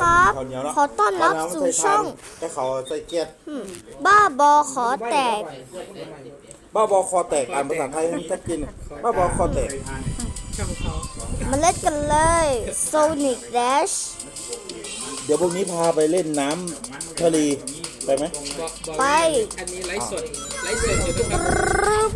ครับข้าวเหนียวเนาะขอต้อนรับข้าวเหนียวสู่ใส่ช่องทานแต่เขาใส่เกียรติบ้าบอขอแตก บ้าบอคอแตกอ่านภาษาไทยให้ชัดเจนบ้าบอคอแตกมาเล่นกันเลย Sonic Dash เดี๋ยวพรุ่งนี้พาไปเล่นน้ำทะเลไปไหมบอกบอกไป อันนี้ไลฟ์สดไลฟ์สดอยู่นะครับรึบ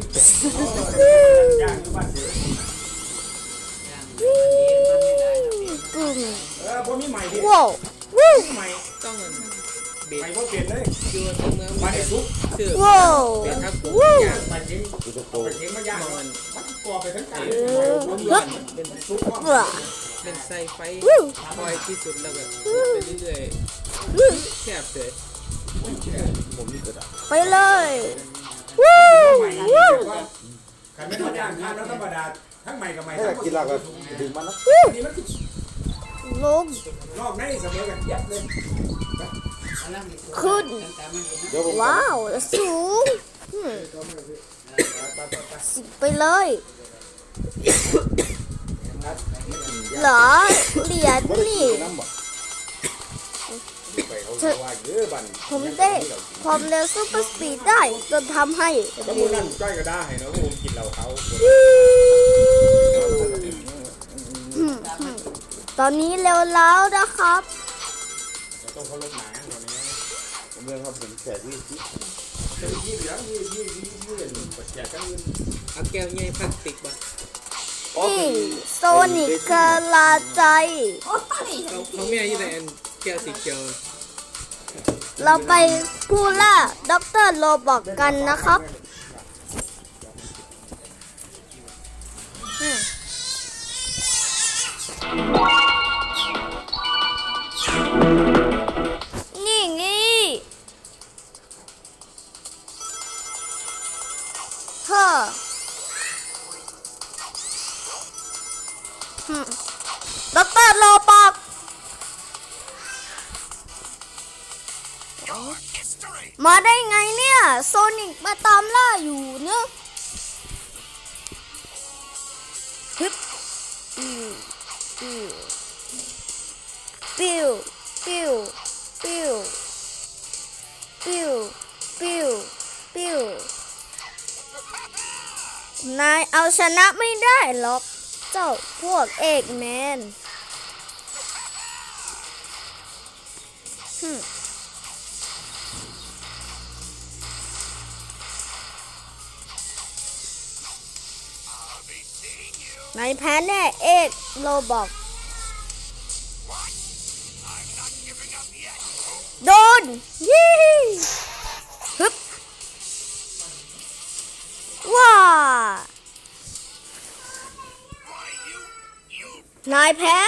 นี้ใหม่ดิว้าววู้ใหม่ต้องเบใหม่สพวกเปลี่ยนเลยอยู่ในเมืองมาในซุปชื่อว้าวเบสครับผมวู้อยากไปทิ้งอุตโกไปทิ้งมาย่างนอนมันกรอบไปทั้งไก่เออฮึบเป็นซุปก็ว้าเป็นไซไฟวู้คอยที่สุดแล้วแบบไปเรื่อยวู้ๆแซ่บเลยผมนี่เกิดอะไปเลยวู้วู้ขันไม่ต้องย่างข้าวแล้วธรรมดาทั้งใหม่กับใหม่ถ้าทั้องยากกินเราก็ดื่มมันนะนี่มัน ลง นอกในเสมอกันยับเลยขึ้น เดี๋ยวผมว้าว แล้วสูงอืมสิบไปเลย เหรอ เหรียญไม่ได้นี่กินน้ำบ่ไปเขาว่าเยอะบันผมได้ความเร็วซูเปอร์สปีดได้จนทำให้ ก็มูนั่นจ้อยก็ได้เนาะผมกินเราเขา ตอนนี้เร็วแล้วนะครับต้องเขาลบหนาตอนนี้ผมเรียนครับผมแขกวิจิจะยี่เหลืองยี่ยี่ยี่ยี่เหลืองปัจจัยกันเงินเอาแก้วใหญ่พลาสติกบ่นี่โซนิกกาลาใจเขาเขาไม่ให้ยี่แต่อันแก้วสีเขียวเราไปพูล่าด็อกเตอร์โรบอกกันนะครับ นี่ไงเฮ้อด็อกเตอร์โรบอกมาได้ไงเนี่ย โซนิกมาตามล่าอยู่เนอะฮึบอิวอิวปิ้ว ปิ้วปิ้วปิ้วปิ้วปิ้วนายเอาชนะไม่ได้หรอก เจ้าพวกเอกแมนฮึนายแพ้แน่เอกโลบอก โดนยี่ฮึบว้านายแพ้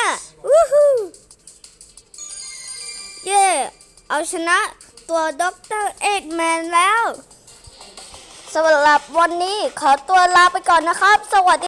วู้ฮู้เย่เอาชนะตัวด็อกเตอร์เอกแมนแล้วสำหรับวันนี้ขอตัวลาไปก่อนนะครับ สวัสดี